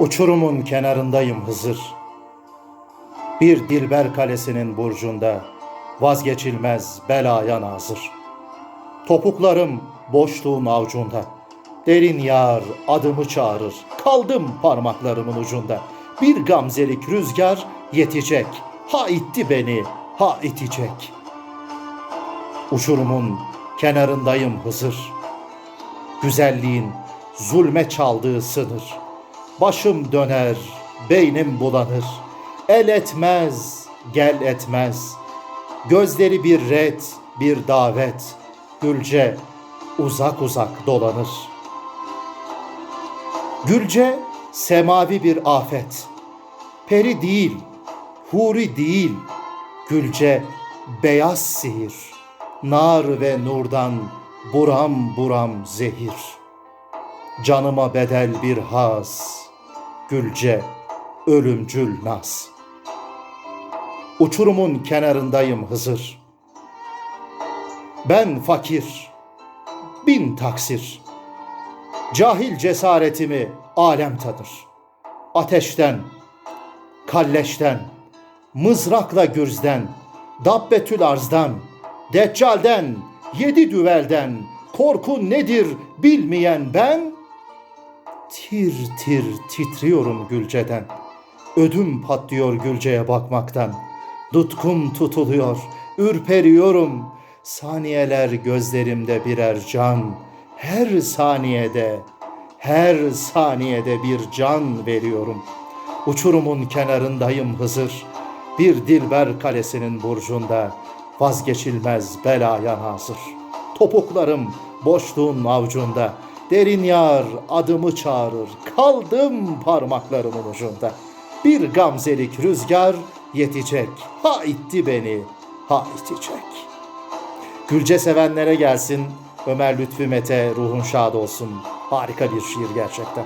Uçurumun kenarındayım Hızır. Bir Dilber Kalesi'nin burcunda vazgeçilmez belaya nazır. Topuklarım boşluğun avcunda. Derin yar adımı çağırır. Kaldım parmaklarımın ucunda. Bir gamzelik rüzgar yetecek. Ha itti beni, ha itecek. Uçurumun kenarındayım Hızır. Güzelliğin zulme çaldığı sınır. Başım döner, beynim bulanır. El etmez, gel etmez. Gözleri bir red, bir davet. Gülce uzak uzak dolanır. Gülce semavi bir afet. Peri değil, huri değil. Gülce beyaz sihir. Nar ve nurdan buram buram zehir. Canıma bedel bir haz. Gülce ölümcül naz. Uçurumun kenarındayım Hızır. Ben fakir, bin taksir. Cahil cesaretimi alem tanır. Ateşten, kalleşten, mızrakla gürzden, dabbetül arzdan, deccalden, yedi düvelden, korku nedir bilmeyen ben, tir tir titriyorum Gülce'den. Ödüm patlıyor Gülce'ye bakmaktan. Dutkum tutuluyor, ürperiyorum. Saniyeler gözlerimde birer can. Her saniyede, her saniyede bir can veriyorum. Uçurumun kenarındayım Hızır. Bir Dilber Kalesi'nin burcunda vazgeçilmez belaya hazır. Topuklarım boşluğun avcunda. Derin yar adımı çağırır. Kaldım parmaklarımın ucunda. Bir gamzelik rüzgar yetecek. Ha itti beni, ha itecek. Gülce sevenlere gelsin. Ömer Lütfü Mete ruhun şad olsun. Harika bir şiir gerçekten.